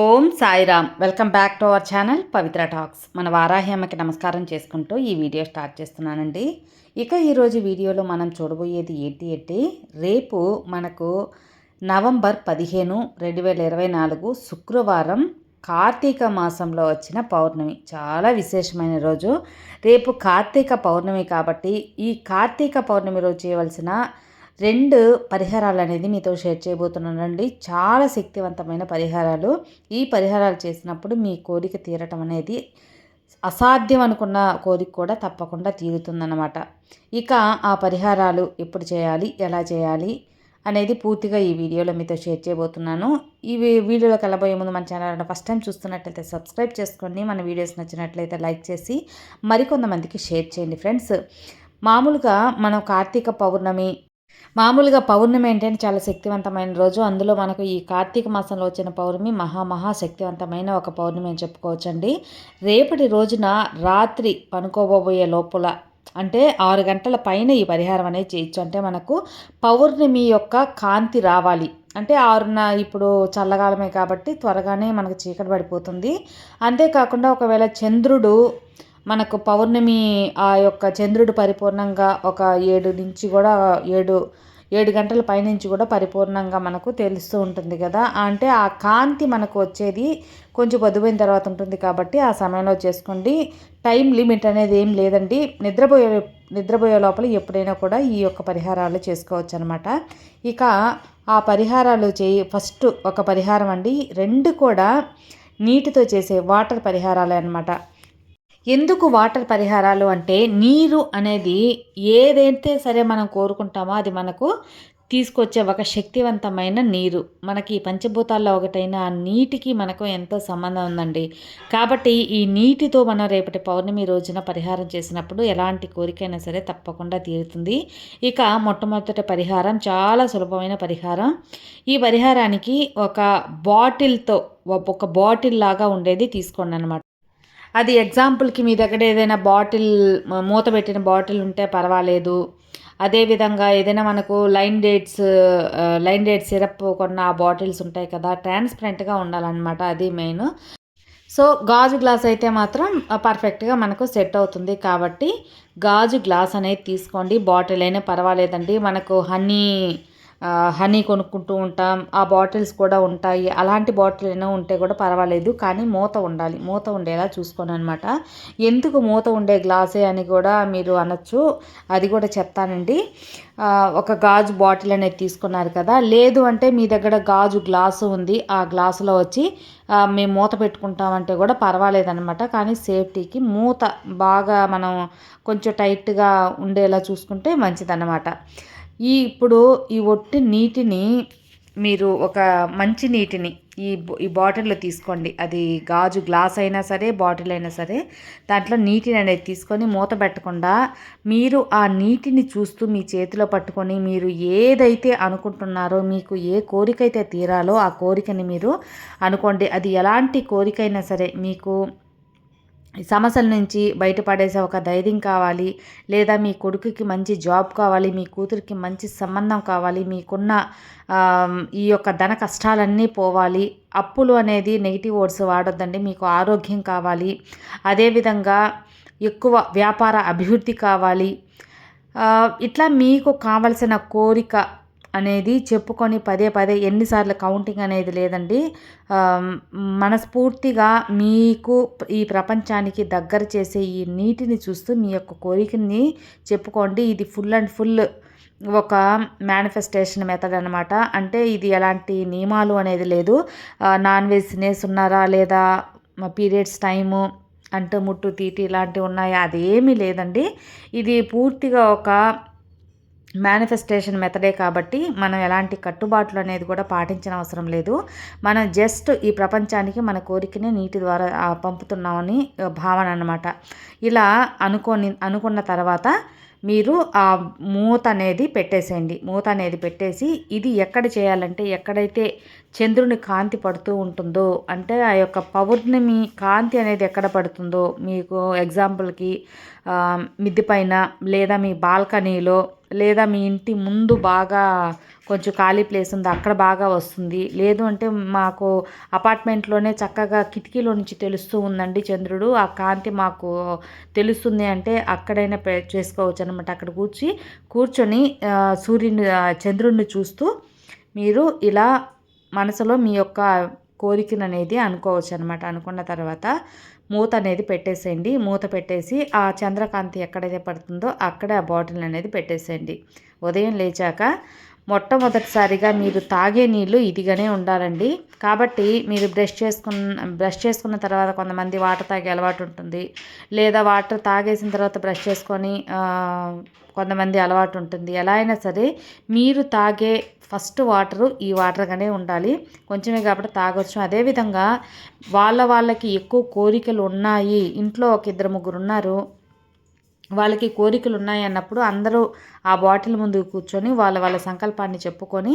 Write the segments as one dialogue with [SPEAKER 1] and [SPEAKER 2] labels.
[SPEAKER 1] Om Sairam. Welcome back to our channel Pavitra talks. మన వారాహ్యమ్మకి నమస్కారం చేసుకుంటూ ఈ వీడియో స్టార్ట్ చేస్తున్నానండి. ఇక ఈరోజు వీడియోలో మనం చూడబోయేది ఏంటి అంటే రేపు మనకు నవంబర్ పదిహేను రెండు వేల ఇరవై నాలుగు శుక్రవారం కార్తీక మాసంలో వచ్చిన పౌర్ణమి. చాలా విశేషమైన రోజు. రేపు కార్తీక పౌర్ణమి కాబట్టి ఈ కార్తీక పౌర్ణమి రోజు చేయవలసిన రెండు పరిహారాలు అనేది మీతో షేర్ చేయబోతున్నానండి. చాలా శక్తివంతమైన పరిహారాలు. ఈ పరిహారాలు చేసినప్పుడు మీ కోరిక తీరటం అనేది అసాధ్యం అనుకున్న కోరిక కూడా తప్పకుండా తీరుతుందన్నమాట. ఇక ఆ పరిహారాలు ఎప్పుడు చేయాలి? ఎలా చేయాలి? అనేది పూర్తిగా ఈ వీడియోలో మీతో షేర్ చేయబోతున్నాను. ఈ వీడియోలోకి వెళ్ళబోయే ముందు మన ఛానల్ ఫస్ట్ టైం చూస్తున్నట్లయితే సబ్స్క్రైబ్ చేసుకోండి. మన వీడియోస్ నచ్చినట్లయితే లైక్ చేసి మరికొంతమందికి షేర్ చేయండి ఫ్రెండ్స్. మామూలుగా మనం కార్తీక పౌర్ణమి మామూలుగా పౌర్ణమి ఏంటంటే చాలా శక్తివంతమైన రోజు. అందులో మనకు ఈ కార్తీక మాసంలో వచ్చిన పౌర్ణమి మహా మహా శక్తివంతమైన ఒక పౌర్ణమి అని చెప్పుకోవచ్చండి. రేపటి రోజున రాత్రి పనుకోబోయే లోపల అంటే ఆరు గంటల పైన ఈ పరిహారం అనేది చేయొచ్చు. అంటే మనకు పౌర్ణమి యొక్క కాంతి రావాలి. అంటే ఆరున ఇప్పుడు చల్లగాలమే కాబట్టి త్వరగానే మనకు చీకటి పడిపోతుంది. అంతేకాకుండా ఒకవేళ చంద్రుడు మనకు పౌర్ణమి ఆ యొక్క చంద్రుడు పరిపూర్ణంగా ఒక ఏడు నుంచి కూడా ఏడు ఏడు గంటల పైనుంచి కూడా పరిపూర్ణంగా మనకు తెలుస్తూ ఉంటుంది కదా. అంటే ఆ కాంతి మనకు వచ్చేది కొంచెం పొద్దుపోయిన తర్వాత ఉంటుంది కాబట్టి ఆ సమయంలో చేసుకోండి. టైం లిమిట్ అనేది ఏం లేదండి. నిద్రపోయే నిద్రపోయే లోపల ఎప్పుడైనా కూడా ఈ యొక్క పరిహారాలు చేసుకోవచ్చు అనమాట ఇక ఆ పరిహారాలు చేయి ఫస్ట్ ఒక పరిహారం అండి. రెండు కూడా నీటితో చేసే వాటర్ పరిహారాలే అనమాట ఎందుకు వాటర్ పరిహారాలు అంటే నీరు అనేది ఏదైతే సరే మనం కోరుకుంటామో అది మనకు తీసుకొచ్చే ఒక శక్తివంతమైన నీరు. మనకి పంచభూతాల్లో ఒకటైన ఆ నీటికి మనకు ఎంతో సంబంధం ఉందండి. కాబట్టి ఈ నీటితో మనం రేపటి పౌర్ణమి రోజున పరిహారం చేసినప్పుడు ఎలాంటి కోరికైనా సరే తప్పకుండా తీరుతుంది. ఇక మొట్టమొదటి పరిహారం చాలా సులభమైన పరిహారం. ఈ పరిహారానికి ఒక బాటిల్తో ఒక బాటిల్ లాగా ఉండేది తీసుకోండి అనమాట అది ఎగ్జాంపుల్కి మీ దగ్గర ఏదైనా బాటిల్ మూత పెట్టిన బాటిల్ ఉంటే పర్వాలేదు. అదేవిధంగా ఏదైనా మనకు Lion dates Lion date syrup కొన్న ఆ బాటిల్స్ ఉంటాయి కదా ట్రాన్స్పరెంట్గా ఉండాలన్నమాట అది మెయిన్ సో గాజు గ్లాస్ అయితే మాత్రం పర్ఫెక్ట్గా మనకు సెట్ అవుతుంది కాబట్టి గాజు గ్లాస్ అనేది తీసుకోండి బాటిల్ అయినా పర్వాలేదండి. మనకు హనీ హనీ కొనుక్కుంటూ ఉంటాం. ఆ బాటిల్స్ కూడా ఉంటాయి. అలాంటి బాటిల్ అయినా ఉంటే కూడా పర్వాలేదు. కానీ మూత ఉండాలి. మూత ఉండేలా చూసుకోను అనమాట ఎందుకు మూత ఉండే గ్లాసే అని కూడా మీరు అనొచ్చు. అది కూడా చెప్తానండి. ఒక గాజు బాటిల్ అనేది తీసుకున్నారు కదా. లేదు అంటే మీ దగ్గర గాజు గ్లాసు ఉంది. ఆ గ్లాసులో వచ్చి మేము మూత పెట్టుకుంటామంటే కూడా పర్వాలేదనమాట కానీ సేఫ్టీకి మూత బాగా మనం కొంచెం టైట్గా ఉండేలా చూసుకుంటే మంచిదన్నమాట. ఈ ఇప్పుడు ఈ ఒట్టి నీటిని మీరు ఒక మంచి నీటిని ఈ ఈ బాటిల్లో తీసుకోండి. అది గాజు గ్లాస్ అయినా సరే బాటిల్ అయినా సరే దాంట్లో నీటిని అనేది తీసుకొని మూత పెట్టకుండా మీరు ఆ నీటిని చూస్తూ మీ చేతిలో పట్టుకొని మీరు ఏదైతే అనుకుంటున్నారో మీకు ఏ కోరిక అయితే తీరాలో ఆ కోరికని మీరు అనుకోండి. అది ఎలాంటి కోరికైనా సరే మీకు సమస్యల నుంచి బయటపడేసే ఒక ధైర్యం కావాలి లేదా మీ కొడుకుకి మంచి జాబ్ కావాలి మీ కూతురికి మంచి సంబంధం కావాలి మీకున్న ఈ యొక్క ధన కష్టాలన్నీ పోవాలి. అప్పులు అనేది నెగిటివ్ వర్డ్స్ వాడొద్దండి మీకు ఆరోగ్యం కావాలి. అదేవిధంగా ఎక్కువ వ్యాపార అభివృద్ధి కావాలి. ఇట్లా మీకు కావలసిన కోరిక అనేది చెప్పుకొని పదే పదే ఎన్నిసార్లు కౌంటింగ్ అనేది లేదండి. మనస్ఫూర్తిగా మీకు ఈ ప్రపంచానికి దగ్గర చేసే ఈ నీటిని చూస్తూ మీ యొక్క కోరికని చెప్పుకోండి. ఇది ఫుల్ అండ్ ఫుల్ ఒక మేనిఫెస్టేషన్ మెథడ్ అనమాట అంటే ఇది ఎలాంటి నియమాలు అనేది లేదు. నాన్ వెజ్ తినేస్తున్నారా లేదా పీరియడ్స్ టైము అంటు ముట్టు తీటి ఇలాంటివి ఉన్నాయా అదేమీ లేదండి. ఇది పూర్తిగా ఒక మేనిఫెస్టేషన్ మెథడే కాబట్టి మనం ఎలాంటి కట్టుబాట్లు అనేది కూడా పాటించిన అవసరం లేదు. మనం జస్ట్ ఈ ప్రపంచానికి మన కోరికని నీటి ద్వారా పంపుతున్నామని భావన అనమాట ఇలా అనుకోని అనుకున్న తర్వాత మీరు ఆ మూత అనేది పెట్టేసేయండి. మూత అనేది పెట్టేసి ఇది ఎక్కడ చేయాలంటే ఎక్కడైతే చంద్రుని కాంతి పడుతూ ఉంటుందో అంటే ఆ యొక్క పౌర్ణమి కాంతి అనేది ఎక్కడ పడుతుందో మీకు ఎగ్జాంపుల్కి మిద్ది పైన లేదా మీ బాల్కనీలో లేదా మీ ఇంటి ముందు బాగా కొంచెం ఖాళీ ప్లేస్ ఉంది అక్కడ బాగా వస్తుంది. లేదు అంటే మాకు అపార్ట్మెంట్లోనే చక్కగా కిటికీలో నుంచి తెలుస్తూ ఉందండి చంద్రుడు. ఆ కాంతి మాకు తెలుస్తుంది అంటే అక్కడైనా చేసుకోవచ్చు అనమాట అక్కడ కూర్చి కూర్చొని సూర్యుని చంద్రుడిని చూస్తూ మీరు ఇలా మనసులో మీ యొక్క కోరికను అనేది అనుకోవచ్చు అనమాట అనుకున్న తర్వాత. మూత అనేది పెట్టేసేయండి. మూత పెట్టేసి ఆ చంద్రకాంతి ఎక్కడైతే పడుతుందో అక్కడే ఆ బాటిల్ అనేది పెట్టేసేయండి. ఉదయం లేచాక మొట్టమొదటిసారిగా మీరు తాగే నీళ్ళు ఇదిగానే ఉండాలండి. కాబట్టి మీరు బ్రష్ చేసుకున్న బ్రష్ చేసుకున్న తర్వాత కొంతమంది వాటర్ తాగే అలవాటు ఉంటుంది. లేదా వాటర్ తాగేసిన తర్వాత బ్రష్ చేసుకొని కొంతమంది అలవాటు ఉంటుంది. ఎలా అయినా సరే మీరు తాగే ఫస్ట్ వాటరు ఈ వాటర్గానే ఉండాలి. కొంచెమే కాబట్టి తాగొచ్చు. అదేవిధంగా వాళ్ళ వాళ్ళకి ఎక్కువ కోరికలు ఉన్నాయి. ఇంట్లో ఒక ఇద్దరు ముగ్గురు ఉన్నారు. వాళ్ళకి కోరికలు ఉన్నాయి అన్నప్పుడు అందరూ ఆ బాటిల్ ముందు కూర్చొని వాళ్ళ వాళ్ళ సంకల్పాన్ని చెప్పుకొని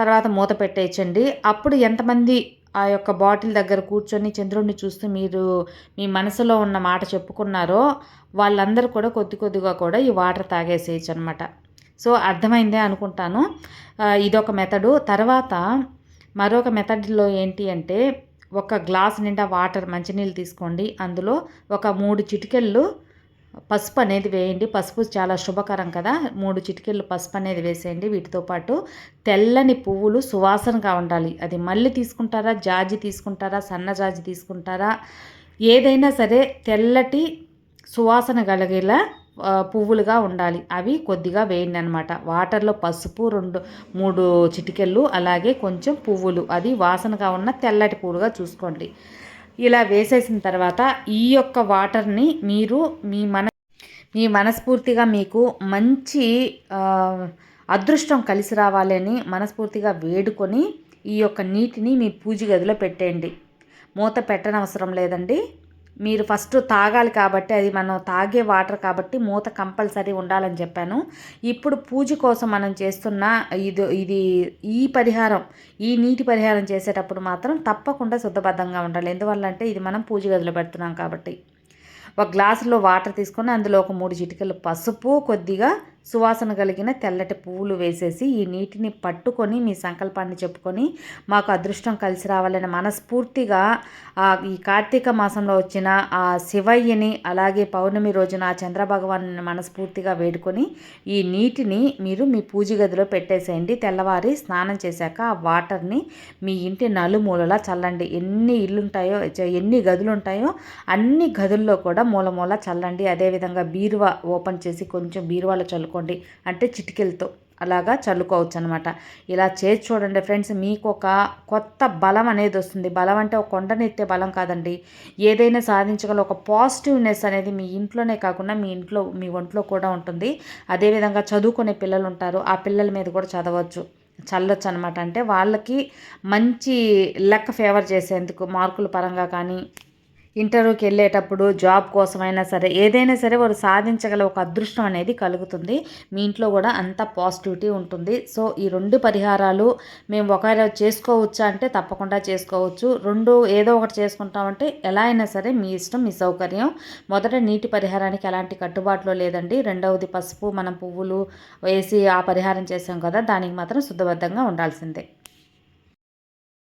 [SPEAKER 1] తర్వాత మూత పెట్టేయచ్చండి. అప్పుడు ఎంతమంది ఆ యొక్క బాటిల్ దగ్గర కూర్చొని చంద్రుడిని చూస్తూ మీరు మీ మనసులో ఉన్న మాట చెప్పుకున్నారో వాళ్ళందరూ కూడా కొద్ది కొద్దిగా కూడా ఈ వాటర్ తాగేసేయచ్చు అనమాట సో అర్థమైందే అనుకుంటాను. ఇదొక మెథడు. తర్వాత మరొక మెథడ్లో ఏంటి అంటే ఒక గ్లాస్ నిండా వాటర్ మంచినీళ్ళు తీసుకోండి. అందులో ఒక మూడు చిటికెళ్ళు పసుపు అనేది వేయండి. పసుపు చాలా శుభకరం కదా. మూడు చిటికెళ్ళు పసుపు అనేది వేసేయండి. వీటితో పాటు తెల్లని పువ్వులు సువాసనగా ఉండాలి. అది మళ్ళీ తీసుకుంటారా? జాజి తీసుకుంటారా? సన్న జాజి తీసుకుంటారా? ఏదైనా సరే తెల్లటి సువాసన కలిగేలా పువ్వులుగా ఉండాలి. అవి కొద్దిగా వేయండి అనమాట వాటర్లో పసుపు రెండు మూడు చిటికెళ్ళు అలాగే కొంచెం పువ్వులు. అది వాసనగా ఉన్న తెల్లటి పువ్వులుగా చూసుకోండి. ఇలా వేసేసిన తర్వాత ఈ యొక్క వాటర్ని మీరు మీ మన మీ మనస్ఫూర్తిగా మీకు మంచి అదృష్టం కలిసి రావాలని మనస్ఫూర్తిగా వేడుకొని ఈ యొక్క నీటిని మీ పూజ గదిలో పెట్టేయండి. మూత పెట్టనవసరం లేదండి. మీరు ఫస్ట్ తాగాలి కాబట్టి అది మనం తాగే వాటర్ కాబట్టి మూత కంపల్సరీ ఉండాలని చెప్పాను. ఇప్పుడు పూజ కోసం మనం చేస్తున్న ఇది ఇది ఈ పరిహారం ఈ నీటి పరిహారం చేసేటప్పుడు మాత్రం తప్పకుండా శుద్ధబద్ధంగా ఉండాలి. ఎందువల్ల అంటే ఇది మనం పూజ గదిలో పెడుతున్నాం కాబట్టి. ఒక గ్లాసులో వాటర్ తీసుకొని అందులో ఒక మూడు చిటికలు పసుపు కొద్దిగా సువాసన కలిగిన తెల్లటి పువ్వులు వేసేసి ఈ నీటిని పట్టుకొని మీ సంకల్పాన్ని చెప్పుకొని మాకు అదృష్టం కలిసి రావాలని మనస్ఫూర్తిగా ఈ కార్తీక మాసంలో వచ్చిన ఆ శివయ్యని అలాగే పౌర్ణమి రోజున ఆ చంద్రభగవాన్ని మనస్ఫూర్తిగా వేడుకొని ఈ నీటిని మీరు మీ పూజ గదిలో పెట్టేసేయండి. తెల్లవారి స్నానం చేశాక ఆ వాటర్ని మీ ఇంటి నలుమూలలా చల్లండి. ఎన్ని ఇల్లుంటాయో ఎన్ని గదులు ఉంటాయో అన్ని గదుల్లో కూడా మూల మూల చల్లండి. అదేవిధంగా బీరువా ఓపెన్ చేసి కొంచెం బీరువాలో చల్లు చల్లుకోండి అంటే చిటికెలతో అలాగా చల్లుకోవచ్చు అనమాట ఇలా చేసి చూడండి ఫ్రెండ్స్ మీకు ఒక కొత్త బలం అనేది వస్తుంది. బలం అంటే ఒక కొండనెత్తే బలం కాదండి. ఏదైనా సాధించగల ఒక పాజిటివ్నెస్ అనేది మీ ఇంట్లోనే కాకుండా మీ ఇంట్లో మీ ఒంట్లో కూడా ఉంటుంది. అదేవిధంగా చదువుకునే పిల్లలు ఉంటారు. ఆ పిల్లల మీద కూడా చదవచ్చు. చల్లొచ్చు అనమాట అంటే వాళ్ళకి మంచి లెక్క ఫేవర్ చేసేందుకు మార్కుల పరంగా కానీ ఇంటర్వ్యూకి వెళ్ళేటప్పుడు జాబ్ కోసమైనా సరే ఏదైనా సరే వారు సాధించగల ఒక అదృష్టం అనేది కలుగుతుంది. మీ ఇంట్లో కూడా అంత పాజిటివిటీ ఉంటుంది. సో ఈ రెండు పరిహారాలు మేము ఒకవేళ చేసుకోవచ్చా అంటే తప్పకుండా చేసుకోవచ్చు. రెండు ఏదో ఒకటి చేసుకుంటామంటే ఎలా అయినా సరే మీ ఇష్టం మీ సౌకర్యం. మొదట నీటి పరిహారానికి ఎలాంటి కట్టుబాట్లు లేదండి. రెండవది పసుపు మనం పువ్వులు వేసి ఆ పరిహారం చేసాం కదా దానికి మాత్రం శుద్ధబద్ధంగా ఉండాల్సిందే.